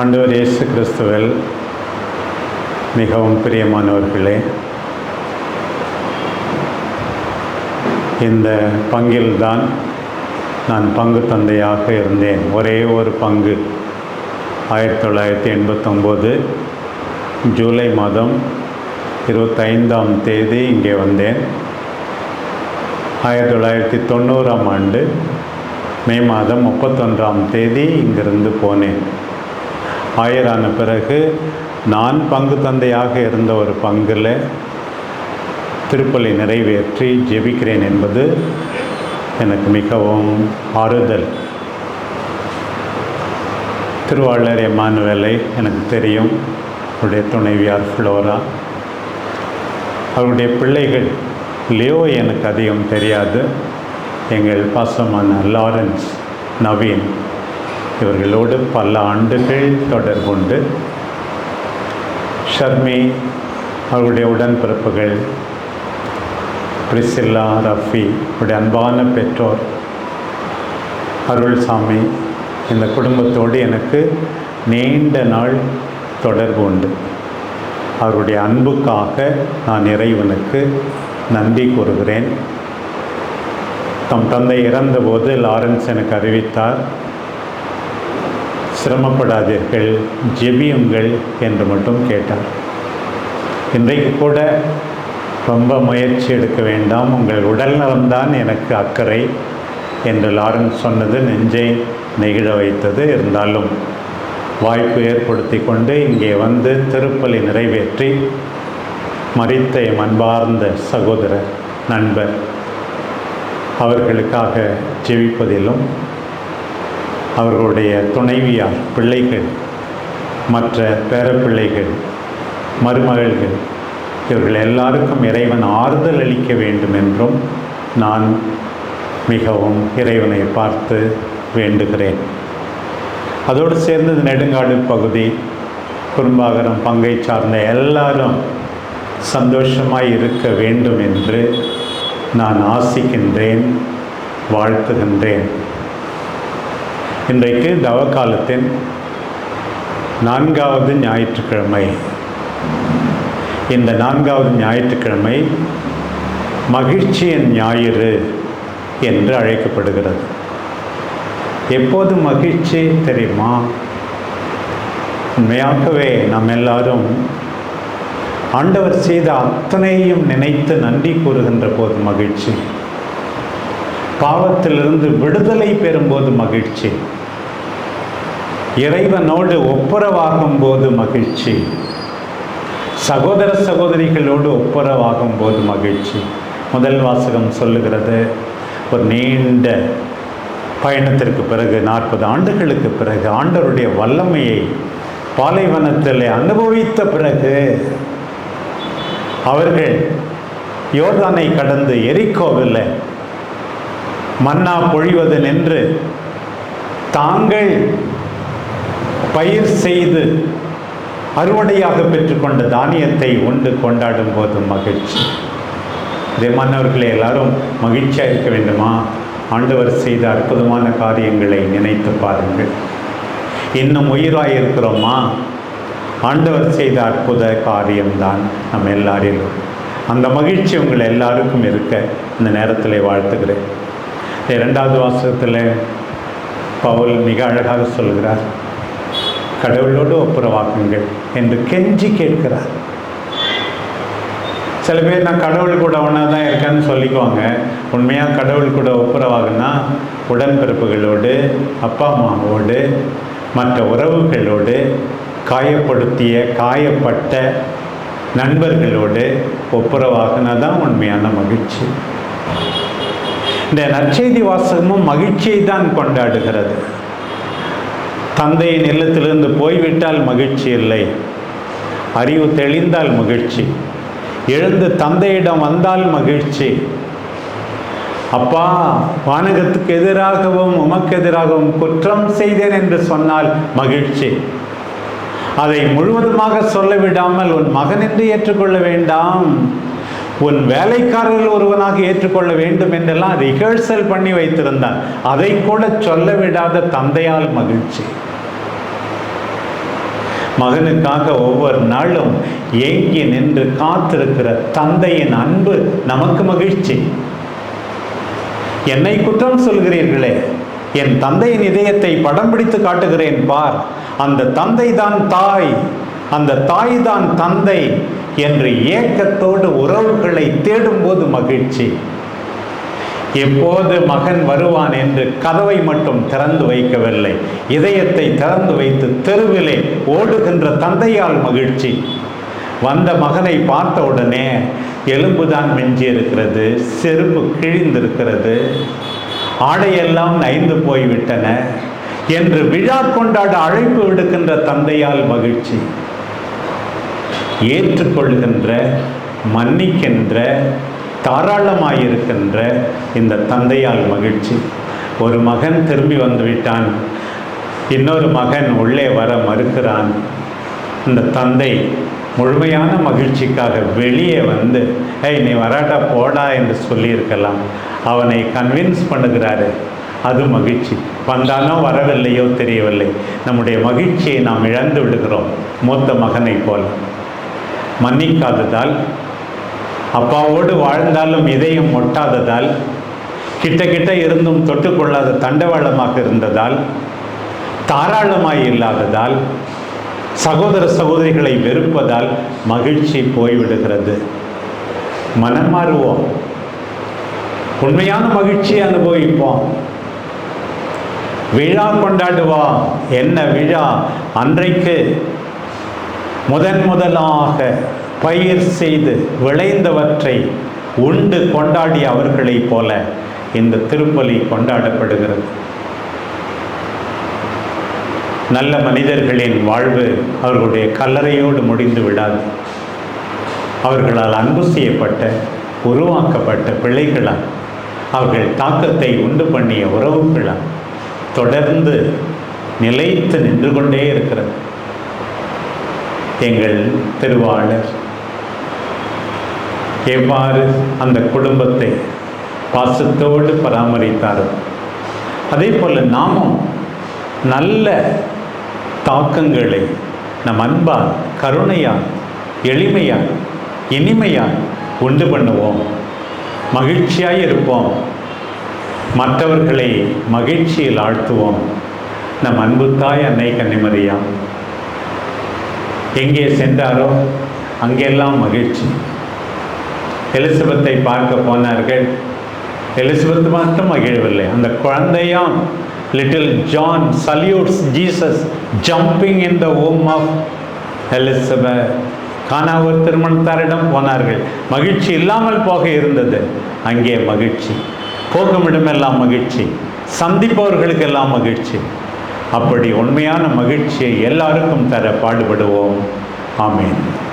ஆண்டவர் இயேசு கிறிஸ்துவில் மிகவும் பிரியமானவர்களே இந்த பங்கில்தான் நான் பங்கு தந்தையாக இருந்தேன். ஒரே ஒரு பங்கு. ஆயிரத்தி தொள்ளாயிரத்தி எண்பத்தொம்போது ஜூலை மாதம் இருபத்தைந்தாம் தேதி இங்கே வந்தேன். ஆயிரத்தி தொள்ளாயிரத்தி தொண்ணூறாம் ஆண்டு மே மாதம் முப்பத்தொன்றாம் தேதி இங்கிருந்து போனேன். ஆயரான பிறகு நான் பங்கு தந்தையாக இருந்த ஒரு பங்கில் திருப்பலி நிறைவேற்றி ஜெபிக்கிறேன் என்பது எனக்கு மிகவும் ஆறுதல். திருவாளர் எம்மானுவேலை எனக்கு தெரியும். அவருடைய துணைவியார் ஃப்ளோரா. அவருடைய பிள்ளைகள் லியோ எனக்கு அதிகம் தெரியாது. எங்கள் பாசமான லாரன்ஸ் நவீன் இவர்களோடு பல ஆண்டுகள் தொடர்புண்டு ஷர்மி அவருடைய உடன்பிறப்புகள் பிரிசில்லா ரஃபி அவருடைய அன்பான பெற்றோர் அருள்சாமி இந்த குடும்பத்தோடு எனக்கு நீண்ட நாள் தொடர்பு உண்டு. அவருடைய அன்புக்காக நான் இறைவனுக்கு நன்றி கூறுகிறேன். தம் தந்தை இறந்தபோது லாரன்ஸ் எனக்கு அறிவித்தார் சிரமப்படாதீர்கள் ஜெபியுங்கள் என்று மட்டும் கேட்டார். இன்றைக்கு கூட ரொம்ப முயற்சி எடுக்க வேண்டாம் உங்கள் உடல் நலம்தான் எனக்கு அக்கறை என்று லாரன்ஸ் சொன்னது நெஞ்சை நெகிழ வைத்தது. இருந்தாலும் வாய்ப்பு ஏற்படுத்தி கொண்டு இங்கே வந்து திருப்பலி நிறைவேற்றி மறித்த மண்பார்ந்த அன்பார்ந்த சகோதரர் நண்பர் அவர்களுக்காக ஜெபிப்பதிலும் அவர்களுடைய துணைவியார் பிள்ளைகள் மற்ற பேரப்பிள்ளைகள் மருமகள்கள் இவர்கள் எல்லாருக்கும் இறைவன் ஆறுதல் அளிக்க வேண்டும் என்றும் நான் மிகவும் இறைவனை பார்த்து வேண்டுகிறேன். அதோடு சேர்ந்து நெடுங்காடு பகுதி குறும்பாகரம் பங்கை சார்ந்த எல்லாரும் சந்தோஷமாய் இருக்க வேண்டும் என்று நான் ஆசிக்கின்றேன் வாழ்த்துகின்றேன். இன்றைக்கு தவக்காலத்தின் நான்காவது ஞாயிற்றுக்கிழமை. இந்த நான்காவது ஞாயிற்றுக்கிழமை மகிழ்ச்சியின் ஞாயிறு என்று அழைக்கப்படுகிறது. எப்போது மகிழ்ச்சி தெரியுமா? உண்மையாகவே நாம் எல்லாரும் ஆண்டவர் செய்த அத்தனையும் நினைத்து நன்றி கூறுகின்ற போது மகிழ்ச்சி. பாவத்திலிருந்து விடுதலை பெறும்போது மகிழ்ச்சி. இறைவனோடு ஒப்புரவாகும் போது மகிழ்ச்சி. சகோதர சகோதரிகளோடு ஒப்புரவாகும் போது மகிழ்ச்சி. முதல் வாசகம் சொல்லுகிறது ஒரு நீண்ட பயணத்திற்கு பிறகு நாற்பது ஆண்டுகளுக்கு பிறகு ஆண்டவருடைய வல்லமையை பாலைவனத்தில் அனுபவித்த பிறகு அவர்கள் யோர்தானை கடந்து எரிக்கோவில் மன்னா பொழிவது நின்று தாங்கள் பயிர் செய்து அறுவடையாக பெற்றுக்கொண்ட தானியத்தை உண்டு கொண்டாடும் போது மகிழ்ச்சி. இதே மாணவர்களே எல்லாரும் மகிழ்ச்சியாக இருக்க வேண்டுமா? ஆண்டவர் செய்த அற்புதமான காரியங்களை நினைத்து பாருங்கள். இன்னும் உயிராக இருக்கிறோமா ஆண்டவர் செய்த அற்புத காரியம்தான் நம்ம எல்லாரிலும். அந்த மகிழ்ச்சி உங்கள் எல்லாருக்கும் இருக்க இந்த நேரத்தில் வாழ்த்துகிறேன். இரண்டாவது வாசகத்தில் பவுல் மிக அழகாக சொல்கிறார். கடவுளோடு ஒப்புரவாக்குங்கள் என்று கெஞ்சி கேட்கிறார். சில பேர் நான் கடவுள் கூட ஒன்றா தான் இருக்கேன்னு சொல்லிக்குவாங்க. உண்மையாக கடவுள் கூட ஒப்புரவாகுனா உடன்பிறப்புகளோடு அப்பா அம்மாவோடு மற்ற உறவுகளோடு காயப்படுத்திய காயப்பட்ட நண்பர்களோடு ஒப்புரவாகுனா தான் உண்மையான மகிழ்ச்சி. இந்த நற்செய்தி வாசகமும் மகிழ்ச்சியை தான் கொண்டாடுகிறது. தந்தையின் இல்லத்திலிருந்து போய்விட்டால் மகிழ்ச்சி இல்லை. அறிவு தெளிந்தால் மகிழ்ச்சி. எழுந்து தந்தையிடம் வந்தால் மகிழ்ச்சி. அப்பா வானகத்துக்கு எதிராகவும் உமக்கு எதிராகவும் குற்றம் செய்தேன் என்று சொன்னால் மகிழ்ச்சி. அதை முழுவதுமாக சொல்ல விடாமல் உன் மகன் என்று ஏற்றுக்கொள்ள வேண்டாம். உன் வேலைக்காரர்கள் ஒருவனாக ஏற்றுக்கொள்ள வேண்டும் என்றெல்லாம் ரிஹர்சல் பண்ணி வைத்திருந்தான். அதை கூட சொல்ல விடாத தந்தையால் மகிழ்ச்சி. மகனுக்காக ஒவ்வொரு நாளும் ஏங்கி நின்று காத்திருக்கிற தந்தையின் அன்பு நமக்கு மகிழ்ச்சி. என்னை குற்றம் சொல்கிறீர்களே என் தந்தையின் இதயத்தை படம் பிடித்து காட்டுகிறேன் பார். அந்த தந்தை தான் தாய். அந்த தாய் தான் தந்தை என்று ஏக்கத்தோடு உறவுகளை தேடும்போது மகிழ்ச்சி. எப்போது மகன் வருவான் என்று கதவை மட்டும் திறந்து வைக்கவில்லை. இதயத்தை திறந்து வைத்து தெருவிலே ஓடுகின்ற தந்தையால் மகிழ்ச்சி. வந்த மகனை பார்த்த உடனே எலும்புதான் மிஞ்சி இருக்கிறது செருப்பு கிழிந்திருக்கிறது ஆடையெல்லாம் நைந்து போய்விட்டன என்று விழா கொண்டாட அழைப்பு விடுக்கின்ற தந்தையால் மகிழ்ச்சி. ஏற்றுக்கொள்கின்ற மன்னிக்கின்ற தாராளமாயிருக்கின்ற இந்த தந்தையால் மகிழ்ச்சி. ஒரு மகன் திரும்பி வந்துவிட்டான். இன்னொரு மகன் உள்ளே வர மறுக்கிறான். இந்த தந்தை முழுமையான மகிழ்ச்சிக்காக வெளியே வந்து ஏய் நீ வராட்டா போடா என்று சொல்லியிருக்கலாம். அவனை கன்வின்ஸ் பண்ணுகிறாரு. அது மகிழ்ச்சி. வந்தானோ வரவில்லையோ தெரியவில்லை. நம்முடைய மகிழ்ச்சியை நாம் இழந்து விடுகிறோம். மூத்த மகனைப் போல. மன்னிக்காததால் அப்பாவோடு வாழ்ந்தாலும் இதயம் ஒட்டாததால் கிட்ட கிட்ட இருந்தும் தொட்டுக்கொள்ளாத தண்டவாளமாக இருந்ததால் தாராளமாய் இல்லாததால் சகோதர சகோதரிகளை வெறுப்பதால் மகிழ்ச்சி போய்விடுகிறது. மனம் மாறுவோம். உண்மையான மகிழ்ச்சியை அனுபவிப்போம். விழா கொண்டாடுவோம். என்ன விழா? அன்றைக்கு முதன் முதலாக பயிர் செய்து விளைந்தவற்றை உண்டு கொண்டாடிய அவர்களைப் போல இந்த திருப்பலி கொண்டாடப்படுகிறது. நல்ல மனிதர்களின் வாழ்வு அவர்களுடைய கல்லறையோடு முடிந்து விடாது. அவர்களால் அன்பு செய்யப்பட்ட உருவாக்கப்பட்ட பிள்ளைகளால் அவர்கள் தாக்கத்தை உண்டு பண்ணிய உறவுகளால் தொடர்ந்து நிலைத்து நின்று கொண்டே இருக்கிறது. எங்கள் திருவாளர். எவ்வாறு அந்த குடும்பத்தை பாசத்தோடு பராமரித்தாரோ அதே போல் நாமும் நல்ல தாக்கங்களை நம் அன்பால் கருணையால் எளிமையால் இனிமையால் உண்டு பண்ணுவோம். மகிழ்ச்சியாக இருப்போம். மற்றவர்களை மகிழ்ச்சியில் ஆழ்த்துவோம். நம் அன்பு தாய் அன்னை கன்னிமரியா. எங்கே சென்றாரோ அங்கெல்லாம் மகிழ்ச்சி. எலிசபெத்தை பார்க்க போனார்கள். எலிசபெத் மட்டும் மகிழவில்லை. அந்த குழந்தையாம் little John salutes Jesus jumping in the womb of Elizabeth. கானாவூர் திருமணத்தாரிடம் போனார்கள். மகிழ்ச்சி இல்லாமல் போக இருந்தது. அங்கே மகிழ்ச்சி. போகும் இடமெல்லாம் மகிழ்ச்சி. சந்திப்பவர்களுக்கெல்லாம் மகிழ்ச்சி. அப்படி உண்மையான மகிழ்ச்சியை எல்லாருக்கும் தர பாடுபடுவோம். ஆமேன்.